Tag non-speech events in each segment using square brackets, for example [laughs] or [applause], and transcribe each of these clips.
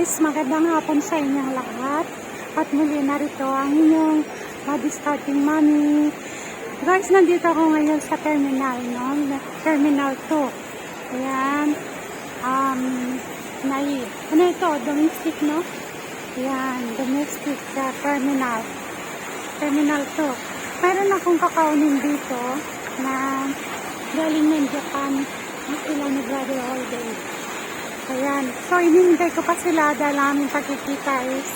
guys, magandang hapon sa inyong lahat. At muli narito ang inyong body starting mommy. Guys, nandito ako ngayon sa terminal, no? Terminal 2. Ayan. Um, nai, ano ito? Domestic, no? Ayan, domestic uh, terminal. Terminal 2. Mayroon akong kakaunin dito na galing ng Japan. Ni Brother Holiday. Ayan. So, inihintay ko pa sila dahil aming pagkikita is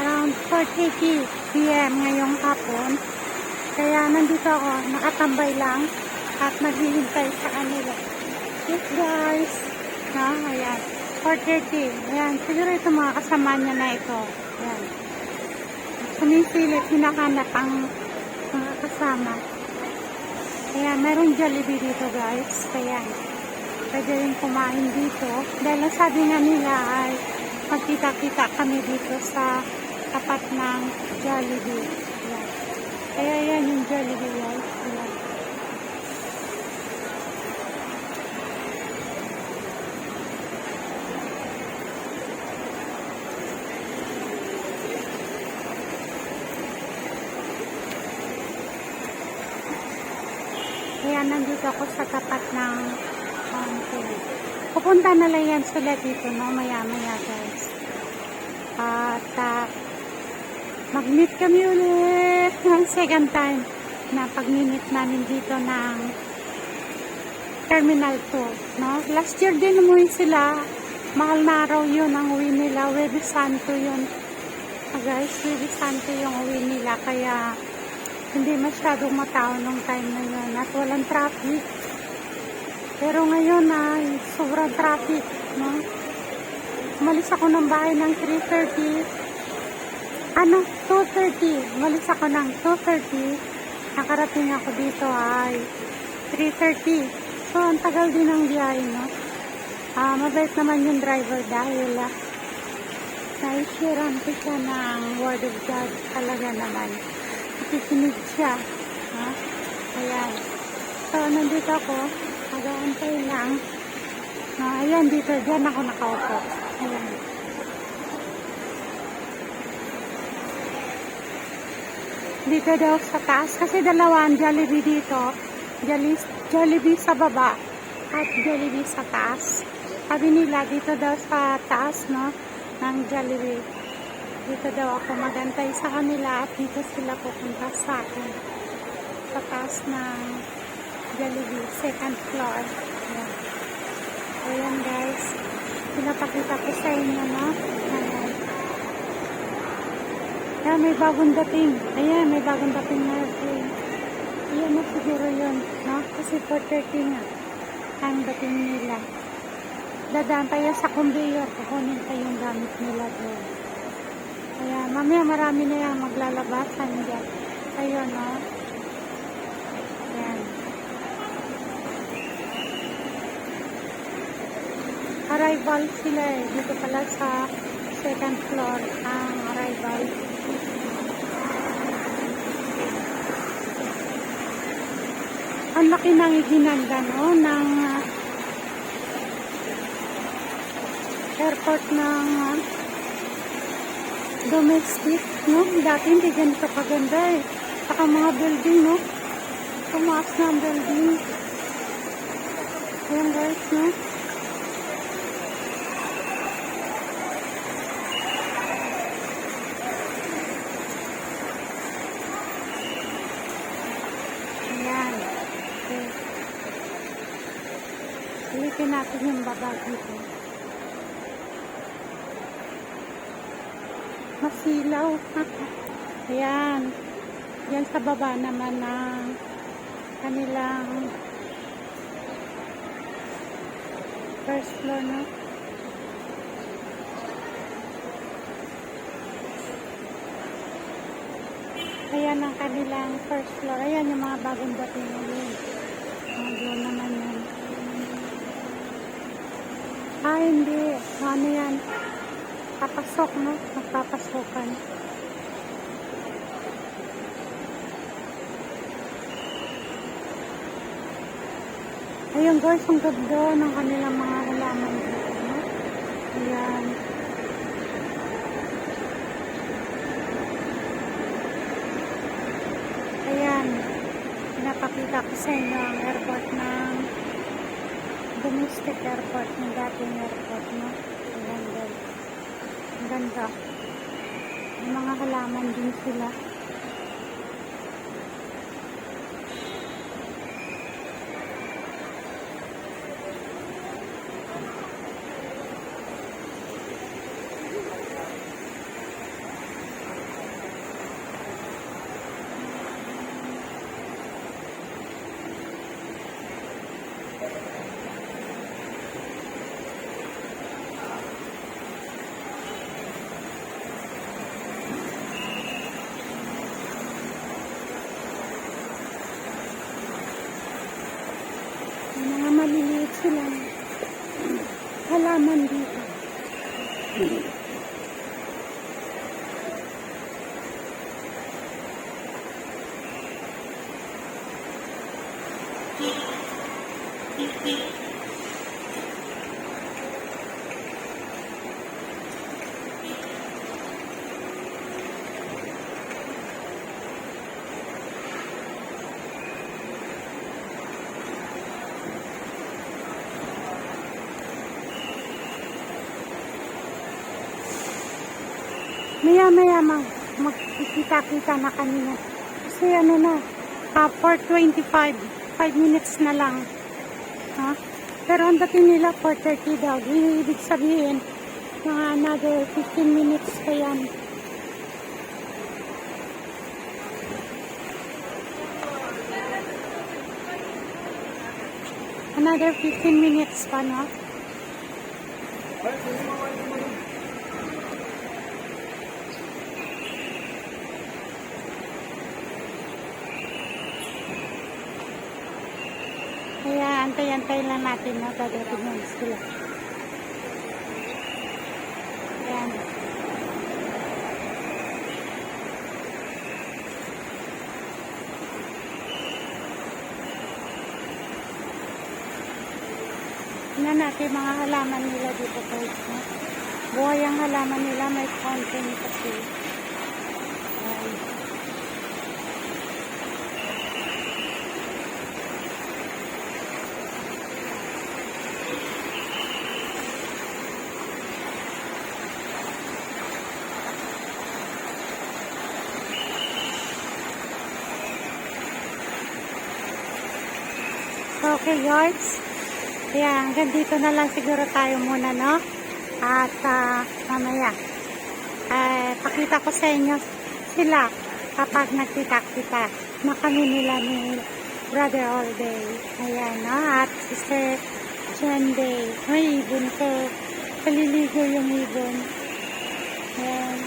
around 4.30 p.m. ngayong hapon. Kaya nandito ako, nakatambay lang at naghihintay sa kanila. Yes, guys. Ha, ayan. 4.30. Ayan. Siguro ito mga kasama niya na ito. Ayan. Sumisilip, hinahanap ang mga kasama. Kaya meron Jollibee dito, guys. Kaya, pwede rin kumain dito. Dahil sabi nga nila ay magkita-kita kami dito sa tapat ng Jollibee. Ayan. Kaya yan yung Jollibee guys. Ayan. Kaya nandito ako sa tapat ng fountain. Pupunta na lang yan sila dito, no? Maya-maya, guys. At, uh, mag-meet kami ulit [laughs] ng second time na pag-meet namin dito ng Terminal 2, no? Last year din umuwi sila. Mahal na araw yun ang uwi nila. Webe Santo yun. Ah, guys, Webe Santo yung uwi nila. Kaya, hindi masyadong matao nung time na yun at walang traffic. Pero ngayon ay sobrang traffic, no? Umalis ako ng bahay ng 3.30. Ano? 2.30. Umalis ako ng 2.30. Nakarating ako dito ay 3.30. So, ang tagal din ng biyahe, no? Ah, mabait naman yung driver dahil ah, na-sharean ko siya ng Word of God. Talaga naman nakikinig siya. Ha? Ayan. So, nandito ako. Nag-aantay lang. Ah, ayan, dito. Diyan ako nakaupo. Ayan. Dito daw sa taas. Kasi dalawa ang Jollibee dito. Jollibee, Jollibee sa baba. At Jollibee sa taas. Sabi nila, dito daw sa taas, no? Ng Jollibee dito daw ako magantay sa kanila at dito sila pupunta sa akin sa taas ng Jollibee, second floor. Ayan, ayan guys. Pinapakita ko sa inyo no? Ayan. Ayan may bagong dating. Ayan may bagong dating na airplane ayan na siguro yun no? Kasi 4.30 nga ang dating nila. Dadaan tayo sa conveyor. Kukunin tayo yung gamit nila doon. Kaya mamaya marami na yan maglalabasan dyan. Ayun, no? Arrival sila eh. Dito pala sa second floor ang arrival. Ang laki ng iginanda, no? Ng airport ng domestic, no? Dati hindi ganito kaganda eh. Saka mga building, no? Tumaas na building. Ayan guys, no? Ayan. Okay. Ulitin natin yung baba dito. masilaw. [laughs] Ayan. Yan sa baba naman ng kanilang first floor, no? Ayan ang kanilang first floor. Ayan yung mga bagong dating. Mga doon naman yan. Ah, hindi. Ano yan? Papasok, no? Magpapasokan. Ayun guys, ang ganda ng kanilang mga halaman dito. No? Ayan. Ayan. Pinapakita ko sa inyo ang airport na domestic airport ng dating airport no. Ayan doon. Ang ganda. May mga halaman din sila. May mga maliliit silang halaman dito. Maya maya mag magkikita-kita na kanina. Kasi ano na, uh, 4.25, 5 minutes na lang. Ha? Pero ang dating nila 4.30 daw. Ibig sabihin, mga another 15 minutes pa yan. Another 15 minutes pa, no? Kaya antay-antay lang natin na dadating na sila. Ayan. Tingnan natin mga halaman nila dito guys. No? Buhay ang halaman nila, may fountain kasi. Okay guys. Kaya hanggang dito na lang siguro tayo muna, no? At ah, mamaya, eh, pakita ko sa inyo sila kapag nagkita-kita na kami nila ni Brother All Day. Ayan, no? At Sister Jen Day. May ibon ko. Paliligo yung ibon. Ayan.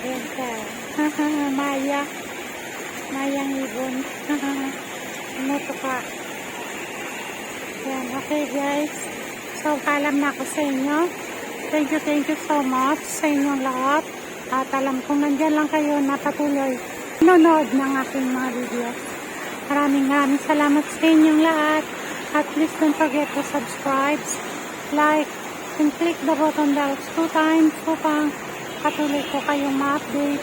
Ayan ka. [laughs] Maya. Mayang ibon. ano [laughs] to ka? Yan, okay guys. So, paalam na ako sa inyo. Thank you, thank you so much sa inyong lahat. At alam kong nandyan lang kayo na patuloy nanonood ng aking mga videos. Maraming maraming salamat sa inyong lahat. At please don't forget to subscribe, like, and click the button bells two times upang patuloy ko kayong ma-update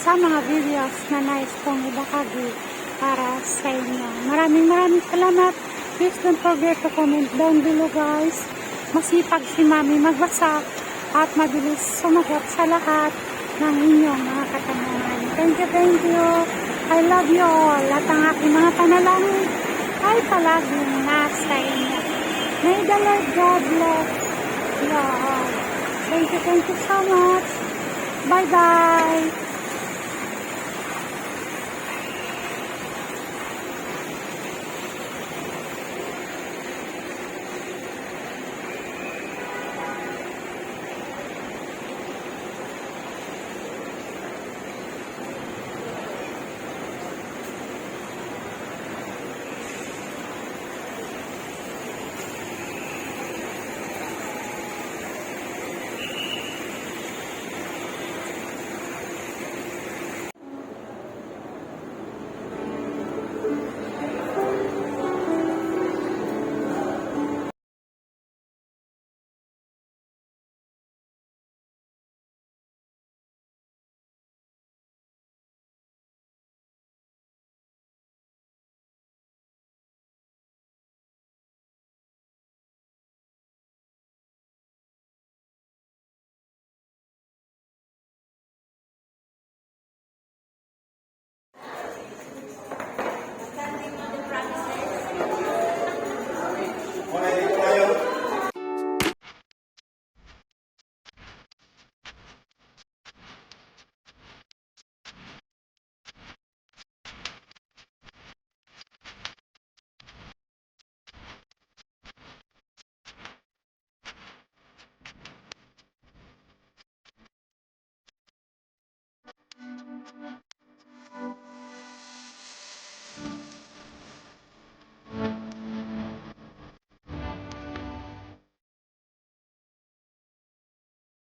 sa mga videos na nais kong ibahagi para sa inyo. Maraming maraming salamat. Please don't forget to comment down below guys. Masipag si Mami magbasa at mabilis sumagot sa lahat ng inyong mga katanungan. Thank you, thank you. I love you all. At ang aking mga panalangin ay palaging nasa inyo. May the Lord God bless you all. Thank you, thank you so much. Bye-bye.